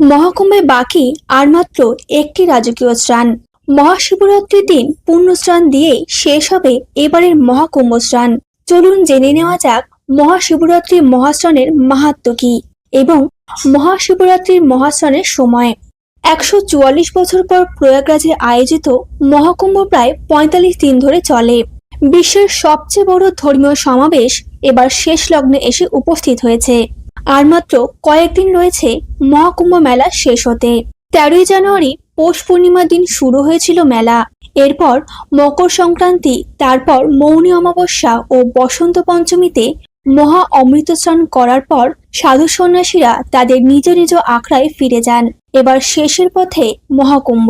মহাকুম্ভে বাকি আর মাত্র একটি রাজকীয় স্নান মহাশিবরাত্রির দিন পূর্ণ স্নান দিয়েই শেষ হবে এবারের মহাকুম্ভ স্নান চলুন জেনে নেওয়া যাক মহাশিবরাত্রি মহাস্নানের মাহাত্ম কি এবং মহাশিবরাত্রির মহাস্নানের সময়। একশো চুয়াল্লিশ বছর পর প্রয়াগরাজে আয়োজিত মহাকুম্ভ প্রায় পঁয়তাল্লিশ দিন ধরে চলে। বিশ্বের সবচেয়ে বড় ধর্মীয় সমাবেশ এবার শেষ লগ্নে এসে উপস্থিত হয়েছে। আর মাত্র কয়েকদিন রয়েছে মহাকুম্ভ মেলা শেষ হতে। তেরোই জানুয়ারি পৌষ পূর্ণিমার দিন শুরু হয়েছিল মেলা। এরপর মকর সংক্রান্তি, তারপর মৌনী অমাবস্যা ও বসন্ত পঞ্চমীতে মহা অমৃত স্নান করার পর সাধু সন্ন্যাসীরা তাদের নিজ নিজ আখড়ায় ফিরে যান। এবার শেষের পথে মহাকুম্ভ।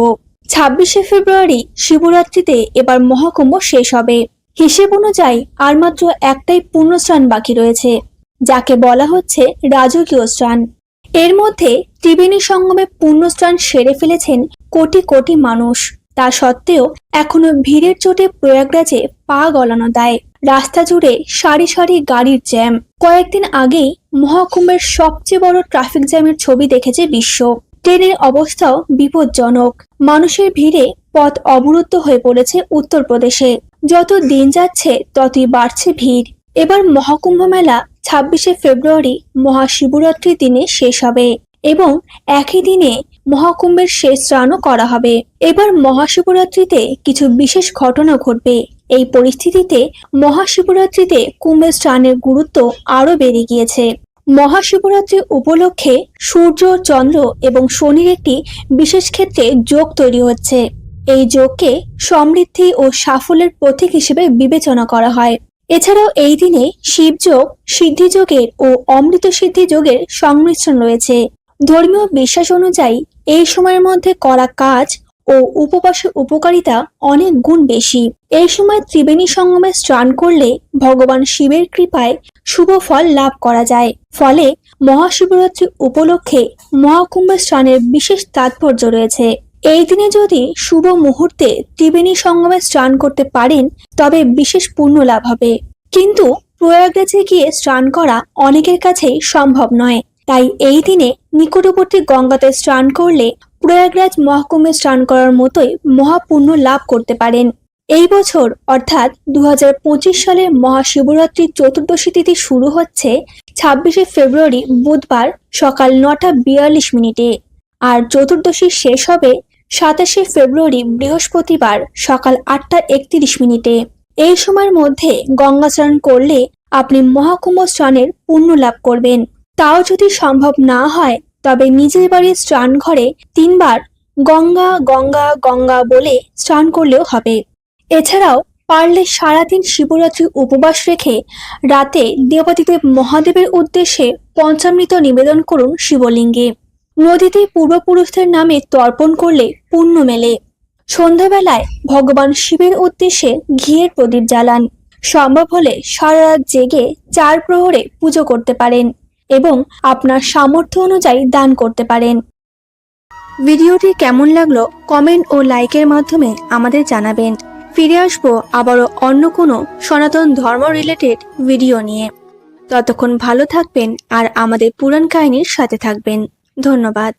ছাব্বিশে ফেব্রুয়ারি শিবরাত্রিতে এবার মহাকুম্ভ শেষ হবে। হিসেব অনুযায়ী আর মাত্র একটাই পুণ্যস্নান বাকি রয়েছে। যাকে বলা হচ্ছে রাজকীয় স্নান এর মধ্যে ত্রিবেণী সঙ্গমে পুণ্যস্নান সেরে ফেলেছেন কোটি কোটি মানুষ। তা সত্ত্বেও এখনও ভিড়ের চোটে প্রয়াগরাজে পা গলানো দেয়। রাস্তা জুড়ে সারি সারি গাড়ির জ্যাম। কয়েকদিন আগেই মহাকুম্ভের সবচেয়ে বড় ট্রাফিক জ্যামের ছবি দেখেছে বিশ্ব। ট্রেনের অবস্থাও বিপজ্জনক। মানুষের ভিড়ে পথ অবরুদ্ধ হয়ে পড়েছে উত্তরপ্রদেশে। যত দিন যাচ্ছে, ততই বাড়ছে ভিড়। এবার মহাকুম্ভ মেলা ছাব্বিশে ফেব্রুয়ারি মহাশিবরাত্রির দিনে শেষ হবে এবং একই দিনে মহাকুম্ভের শেষ স্নানও করা হবে। এবার মহাশিবরাত্রিতে কিছু বিশেষ ঘটনা ঘটবে। এই পরিস্থিতিতে মহাশিবরাত্রিতে কুম্ভের স্নানের গুরুত্ব আরও বেড়ে গিয়েছে। মহাশিবরাত্রি উপলক্ষে সূর্য, চন্দ্র এবং শনির একটি বিশেষ ক্ষেত্রে যোগ তৈরি হচ্ছে। এই যোগকে সমৃদ্ধি ও সাফল্যের প্রতীক হিসেবে বিবেচনা করা হয়। এছাড়াও এই দিনে শিবযোগ সিদ্ধিযোগের ও অমৃত সিদ্ধি যোগের সংমিশ্রণ রয়েছে। ধর্মীয় বিশ্বাস অনুযায়ী এই সময়ের মধ্যে করা কাজ ও উপবাসের উপকারিতা অনেক গুণ বেশি। এই সময় ত্রিবেণী সঙ্গমে স্নান করলে ভগবান শিবের কৃপায় শুভ ফল লাভ করা যায়। ফলে মহাশিবরাত্রি উপলক্ষে মহাকুম্ভ স্নানের বিশেষ তাৎপর্য রয়েছে। এই দিনে যদি শুভ মুহূর্তে ত্রিবেণী সঙ্গমে স্নান করতে পারেন, তবে বিশেষ পুণ্য লাভ হবে। কিন্তু প্রয়াগরাজে গিয়ে স্নান করা অনেকের কাছেই সম্ভব নয়। তাই এই দিনে নিকটবর্তী গঙ্গাতে স্নান করলে প্রয়াগরাজ মহাকুম্ভে স্নান করার মতোই মহাপুণ্য লাভ করতে পারেন। এই বছর, অর্থাৎ দু সালের মহাশিবরাত্রির চতুর্দশী তিথি শুরু হচ্ছে ছাব্বিশে ফেব্রুয়ারি বুধবার সকাল নটা বিয়াল্লিশ মিনিটে। আর চতুর্দশী শেষ হবে সাতাশে ফেব্রুয়ারি বৃহস্পতিবার সকাল আটটা একত্রিশ মিনিটে। এই সময়ের মধ্যে গঙ্গা স্নান করলে আপনি মহাকুম্ভ স্নানের পুণ্য লাভ করবেন। তাও যদি সম্ভব না হয়, তবে নিজের বাড়ির স্নান ঘরে তিনবার গঙ্গা গঙ্গা গঙ্গা বলে স্নান করলেও হবে। এছাড়াও পারলে সারাদিন শিবরাত্রি উপবাস রেখে রাতে দেবাদিদেব মহাদেবের উদ্দেশ্যে পঞ্চামৃত নিবেদন করুন শিবলিঙ্গে। নদীতে পূর্বপুরুষদের নামে তর্পণ করলে পুণ্য মেলে। সন্ধ্যাবেলায় ভগবান শিবের উদ্দেশ্যে ঘিয়ের প্রদীপ জ্বালান। সম্ভব হলে সারা রাত জেগে চার প্রহরে পুজো করতে পারেন এবং আপনার সামর্থ্য অনুযায়ী দান করতে পারেন। ভিডিওটি কেমন লাগল কমেন্ট ও লাইকের মাধ্যমে আমাদের জানাবেন। ফিরে আসব আবারও অন্য কোনো সনাতন ধর্ম রিলেটেড ভিডিও নিয়ে। ততক্ষণ ভালো থাকবেন আর আমাদের পুরাণ কাহিনীর সাথে থাকবেন। ধন্যবাদ।